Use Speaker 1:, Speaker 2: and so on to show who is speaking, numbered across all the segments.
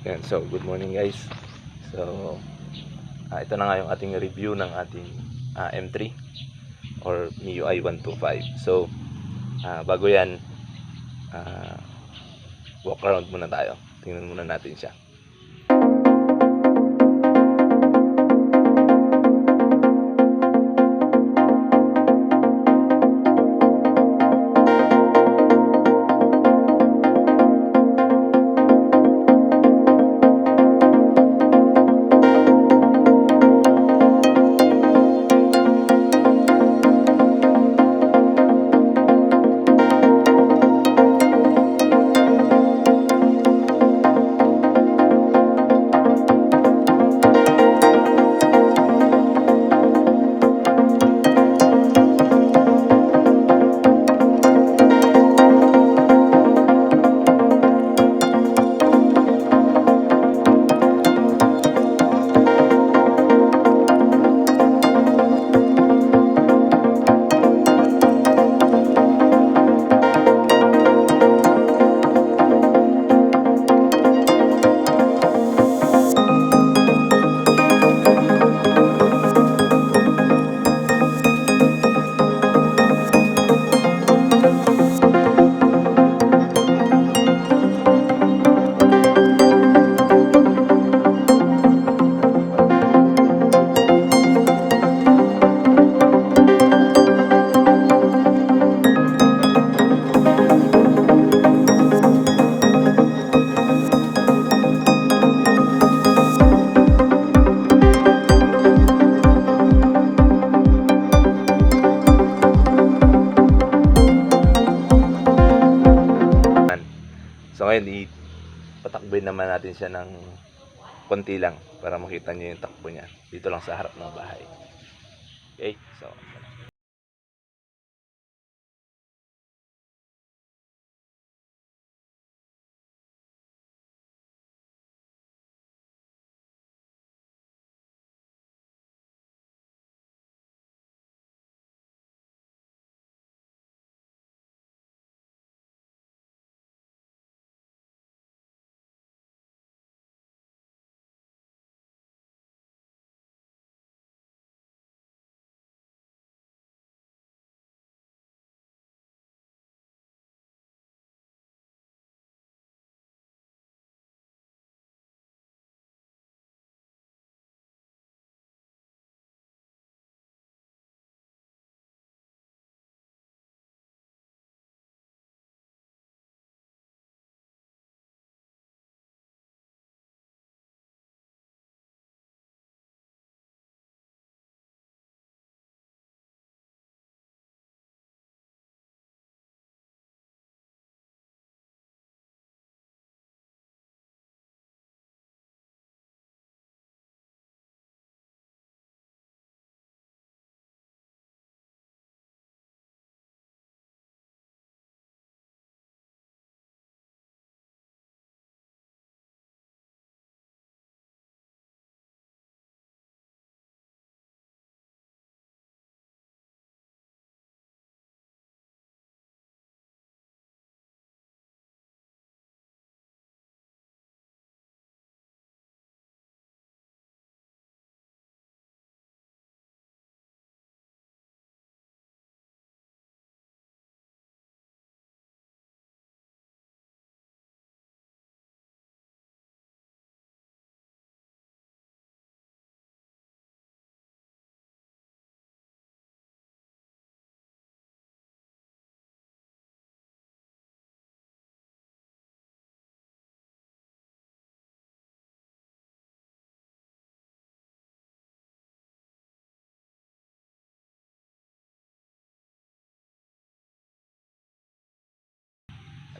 Speaker 1: Yan, so good morning guys. So ah, ito na nga yung ating review ng ating ah, M3 or MIUI 125. So ah, bago yan ah, walk around muna tayo. Tingnan muna natin siya. Ngayon, ipatakbin naman natin siya ng konti lang para makita niyo yung takbo niya. Dito lang sa harap ng bahay. Okay, so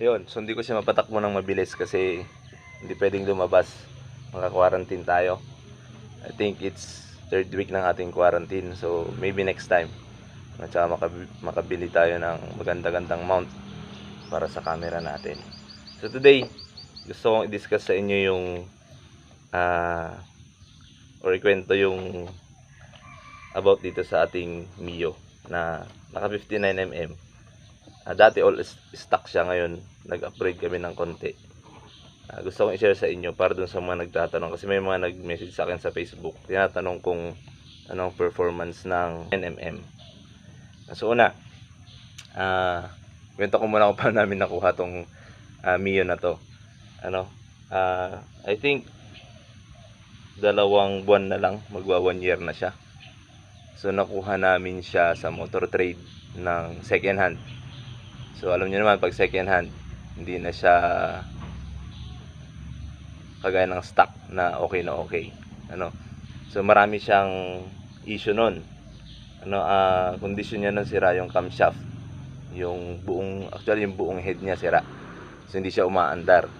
Speaker 1: Ayun, so hindi ko siya mapatakbo ng mabilis kasi hindi pwedeng lumabas. Maka-quarantine tayo. I think it's third week ng ating quarantine. So maybe next time. At saka makab- makabili tayo ng maganda-gandang mount para sa camera natin. So today, gusto kong i-discuss sa inyo yung ah or ikwento yung about dito sa ating Mio na naka 59mm Ah, dati all stock siya ngayon. Nag-upgrade kami ng konti. Ah, gusto kong i-share sa inyo para dun sa mga nagtatanong. Kasi may mga nag-message sa akin sa Facebook. Tinatanong kung anong performance ng NMM so una ah kwento ko muna kung paano namin nakuha tong ah, Mio na to. Ano? Ah I think dalawang buwan na lang magwa one year na siya. So nakuha namin siya sa motor trade ng second hand so alam niyo naman pag second hand hindi na siya kagaya ng stock na okay na okay. Ano? So marami siyang issue nun. Ano ah condition niya nun sira yung camshaft. Yung buong actually yung buong head niya sira. So hindi siya umaandar.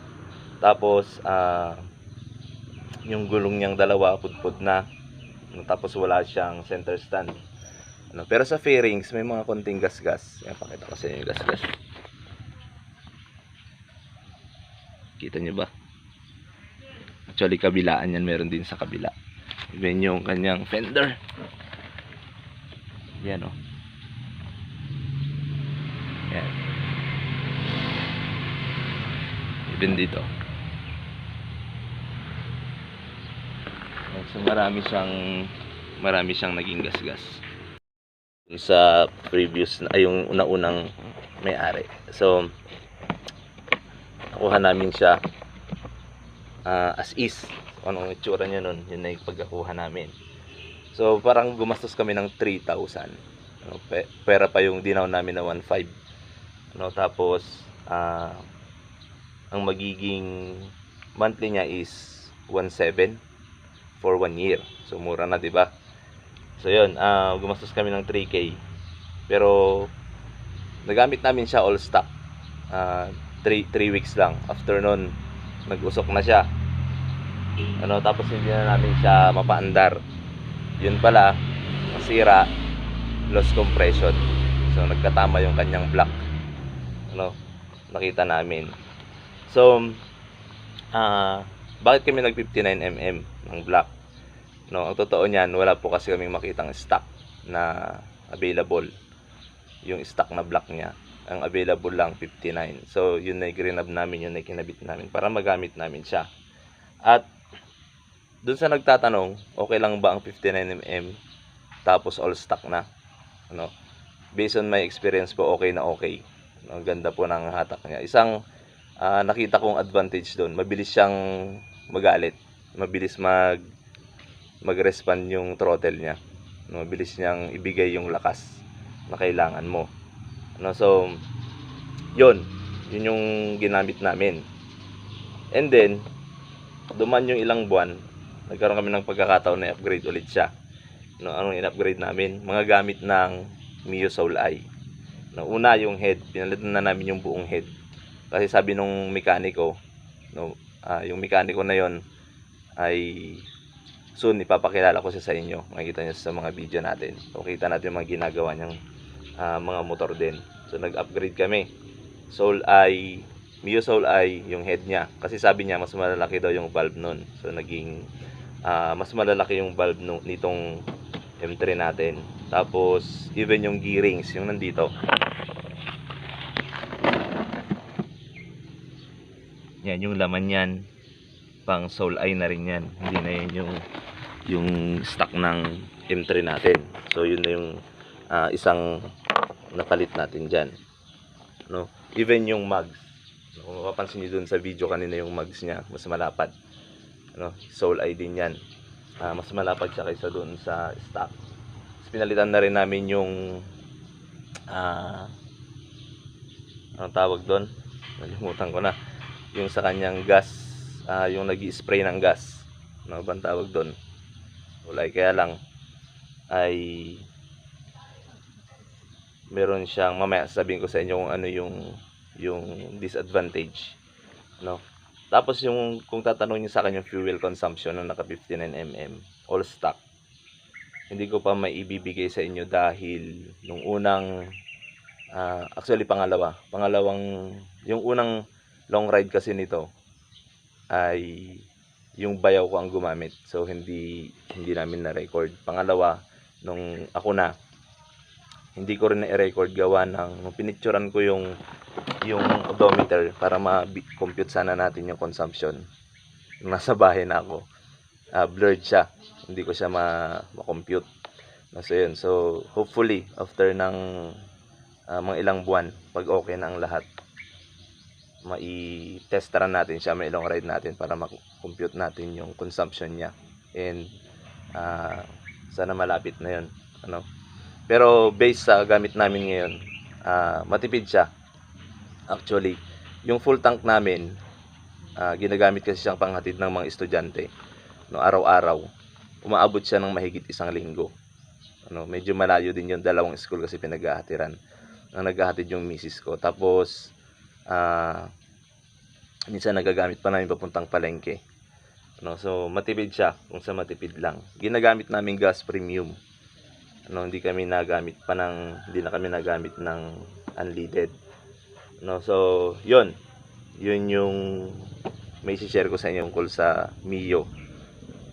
Speaker 1: Tapos ah yung gulong niyang dalawa pudpud na. Tapos wala siyang center stand ano, pero sa fairings may mga konting gasgas yan pakita ko sa inyo yung gasgas kita niyo ba Actually, kabilaan yan. Meron din sa kabila. Even yung kanyang fender. Yan, oh. Yan. Even dito. So, marami siyang marami siyang naging gasgas. Yung Sa previous, ay yung una-unang may-ari. So, nakuha namin siya ah, as is. Kung Anong itsura niya nun, yun na yung pagkakuha namin. So, parang gumastos kami ng 3,000. Ano, pe- pera pa yung dinaw namin na 1,500. Ano, tapos, ah, ang magiging monthly niya is 1,700 for one year. So, mura na, di ba? So, yun, ah, gumastos kami ng 3K. Pero, nagamit namin siya all stock. 3 3 weeks lang. After nun, nag-usok na siya. Ano, tapos hindi na namin siya mapaandar. Yun pala, masira, loss compression. So, nagkatama yung kanyang block. Ano, nakita namin. So, ah, bakit kami nag 59mm ng block? No, ang totoo niyan, wala po kasi kaming makitang stock na available. Yung stock na block niya ang available lang 59. So, yun na i-greenab namin, yun na kinabit namin para magamit namin siya. At, dun sa nagtatanong, okay lang ba ang 59mm tapos all stock na? Ano? Based on my experience po, okay na okay. Ang ganda po ng hatak niya. Isang ah, nakita kong advantage doon, mabilis siyang magalit. Mabilis mag mag-respond yung throttle niya. Ano, Mabilis niyang ibigay yung lakas na kailangan mo. No, so, yun. Yun yung ginamit namin. And then, duman yung ilang buwan, nagkaroon kami ng pagkakataon na upgrade ulit siya. No, anong in-upgrade namin? Mga gamit ng Mio Soul Eye. No, una yung head, pinalitan na namin yung buong head. Kasi sabi nung mekaniko, no, ah, yung mekaniko na yon ay soon ipapakilala ko siya sa inyo. Makikita niyo sa mga video natin. So, kita natin yung mga ginagawa niyang ah, mga motor din. So nag-upgrade kami. Soul Eye, Mio Soul Eye yung head niya. Kasi sabi niya mas malalaki daw yung valve nun. So naging ah, mas malalaki yung valve nung nitong M3 natin. Tapos even yung gearings yung nandito. Yan yung laman yan. Pang Soul Eye na rin yan. Hindi na yan yung yung stock ng M3 natin. So yun na yung ah, isang napalit natin dyan. No? Even yung mugs. Kung mapapansin nyo dun sa video kanina yung mugs niya, mas malapad. No? Soul Eye din yan. Ah, mas malapad siya kaysa dun sa stock. Tapos pinalitan na rin namin yung ah anong tawag doon? Nalimutan ko na. Yung sa kanyang gas, ah, yung nag spray ng gas. Ano bang tawag doon? Wala, kaya lang ay meron siyang mamaya sabihin ko sa inyo kung ano yung yung disadvantage no tapos yung kung tatanungin niyo sa akin yung fuel consumption ng naka 59mm all stock hindi ko pa may ibibigay sa inyo dahil nung unang ah, actually pangalawa pangalawang yung unang long ride kasi nito ay yung bayaw ko ang gumamit so hindi hindi namin na record pangalawa nung ako na hindi ko rin na-record gawa ng nung pinicturan ko yung yung odometer para ma-compute sana natin yung consumption. Nasa bahay na ako, ah, blurred siya. Hindi ko siya ma- ma-compute. So, yun. So, hopefully, after ng ah, mga ilang buwan, pag okay na ang lahat, mai-testaran natin siya, may ilang ride natin para ma-compute natin yung consumption niya. And, ah, sana malapit na yun. Ano? Pero, based sa gamit namin ngayon, ah, matipid siya. Actually, yung full tank namin, ah, ginagamit kasi siyang panghatid ng mga estudyante. No, araw-araw, umaabot siya ng mahigit isang linggo. Ano, medyo malayo din yung dalawang school kasi pinaghahatiran. Ang naghahatid yung misis ko. Tapos, ah, minsan nagagamit pa namin papuntang palengke. No, so matipid siya kung sa matipid lang. Ginagamit namin gas premium. Ano, hindi kami nagamit pa ng hindi na kami nagamit ng unleaded. No, so 'yun. 'Yun yung may share ko sa inyo tungkol sa Mio.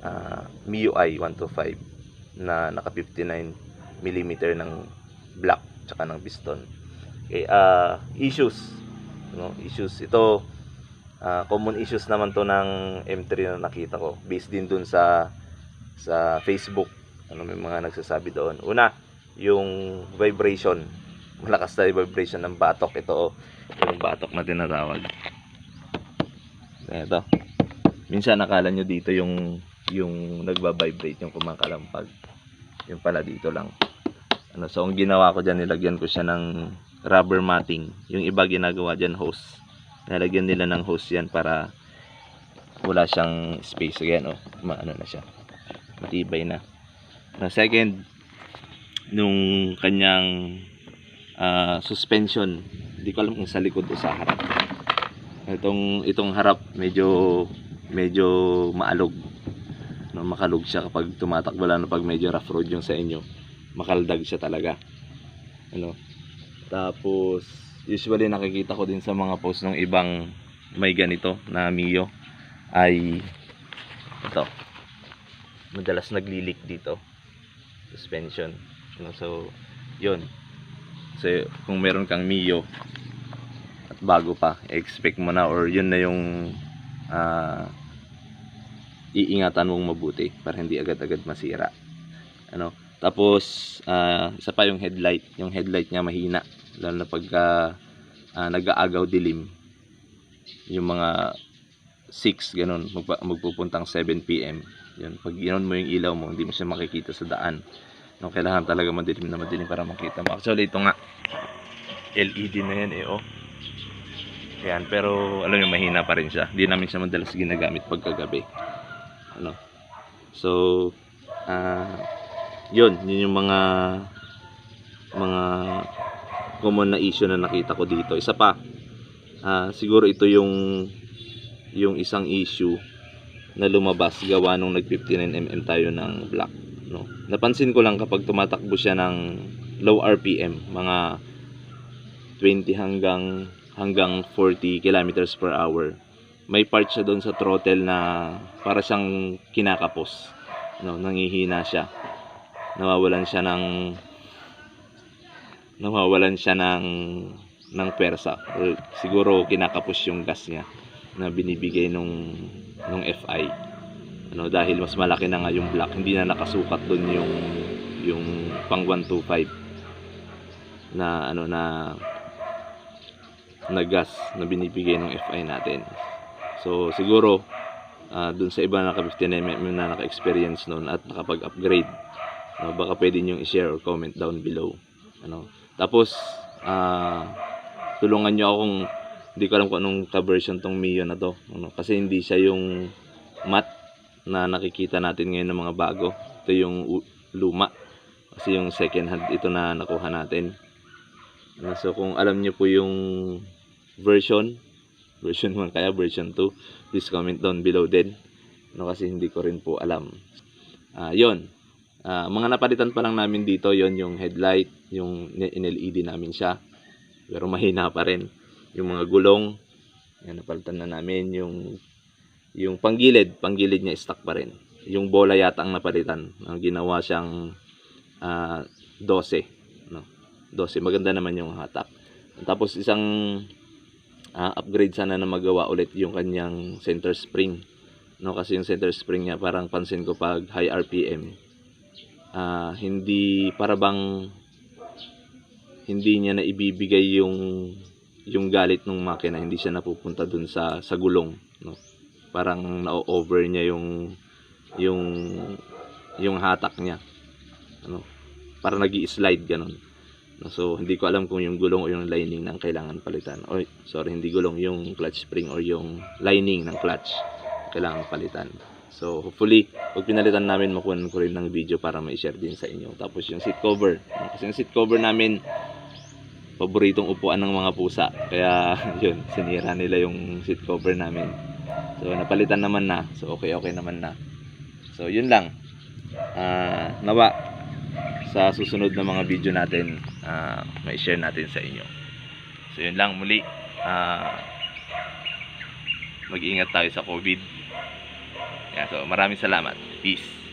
Speaker 1: ah MIUI 125 na naka 59 mm ng black tsaka ng piston. Okay, ah issues no issues. Ito ah, common issues naman to ng M3 na nakita ko based din dun sa sa Facebook. Ano may mga nagsasabi doon. Una yung vibration. Malakas na vibration ng batok. Ito oh, yung batok na tinatawag. Ito. Minsan nakala nyo dito yung yung nagba-vibrate yung kumakalampag yung pala dito lang. Ano so ang ginawa ko dyan nilagyan ko siya ng rubber matting. Yung iba ginagawa dyan hose. Nalagyan nila ng hose yan para wala siyang space. Again oh. Maano na siya. Matibay na. Na second nung kanyang ah, suspension hindi ko alam kung sa likod o sa harap. Itong itong harap medyo medyo maalog. No, makalog siya kapag tumatakbo lalo pag medyo rough road yung sa inyo. Makaldag siya talaga. Ano tapos usually nakikita ko din sa mga post ng ibang may ganito na Mio ay ito. Madalas naglilik dito. Suspension. So yun. So kung meron kang Mio at bago pa expect mo na or yun na yung ah, iingatan mong mabuti para hindi agad-agad masira. Ano? Tapos ah, isa pa yung headlight. Yung headlight niya mahina lalo na pagka ah, nag-aagaw dilim. Yung mga 6 ganun magpa- magpupuntang 7 PM yun pag inon mo yung ilaw mo hindi mo siya makikita sa daan. No kailangan talaga madilim na madilim para makita mo. Actually ito nga LED na yan eh oh. Yan pero alam mo mahina pa rin siya. Hindi namin siya madalas ginagamit pagkagabi. Ano? So ah yun yun yung mga mga common na issue na nakita ko dito. Isa pa ah, siguro ito yung yung isang issue na lumabas gawa nung nag 59mm tayo ng black no? Napansin ko lang kapag tumatakbo siya ng low RPM mga 20 hanggang hanggang 40 kilometers per hour may part siya doon sa throttle na para siyang kinakapos no? Nangihina siya. Nawawalan siya ng nawawalan siya ng ng pwersa. Or siguro kinakapos yung gas niya na binibigay nung nung FI ano dahil mas malaki na nga yung black. Hindi na nakasukat doon yung yung pang 125 na ano na na gas na binibigay ng FI natin. So siguro ah doon sa iba na naka 15mm na naka-experience noon at nakapag-upgrade no, baka pwede nyo i-share or comment down below. Ano tapos ah tulungan nyo akong hindi ko alam kung anong ka-version tong Mio na to. Ano, kasi hindi siya yung matte na nakikita natin ngayon ng mga bago. Ito yung luma. Kasi yung second hand ito na nakuha natin. Ano, so kung alam nyo po yung version version 1 kaya version 2 please comment down below din. No, kasi hindi ko rin po alam. Ah yon Ah, mga napalitan pa lang namin dito yon yung headlight yung in-LED namin siya. Pero mahina pa rin. Yung mga gulong yan napalitan na namin. Yung yung panggilid panggilid niya stock pa rin. Yung bola yata ang napalitan. Ang ginawa siyang ah, 12 no? 12. Maganda naman yung hatak. Tapos isang ah, upgrade sana na magawa ulit yung kanyang center spring. No, kasi yung center spring niya parang pansin ko pag high RPM ah, hindi para bang hindi niya na ibibigay yung yung galit ng makina, hindi siya napupunta dun sa sa gulong, no. Parang na-over niya yung yung yung hatak niya. Ano? Para nag-i-slide ganun. So hindi ko alam kung yung gulong o yung lining ng kailangan palitan. Oy, sorry, hindi gulong, yung clutch spring or yung lining ng clutch kailangan palitan. So, hopefully, pag pinalitan namin, makuha ko rin ng video para ma-share din sa inyo. Tapos yung seat cover. Kasi yung seat cover namin, paboritong upuan ng mga pusa. Kaya, yun, sinira nila yung seat cover namin. So, napalitan naman na. So, okay-okay naman na. So, yun lang. Ah, nawa, sa susunod na mga video natin, ah, may share natin sa inyo. So, yun lang. Muli, ah, mag-ingat tayo sa COVID. Yeah, so maraming salamat. Peace.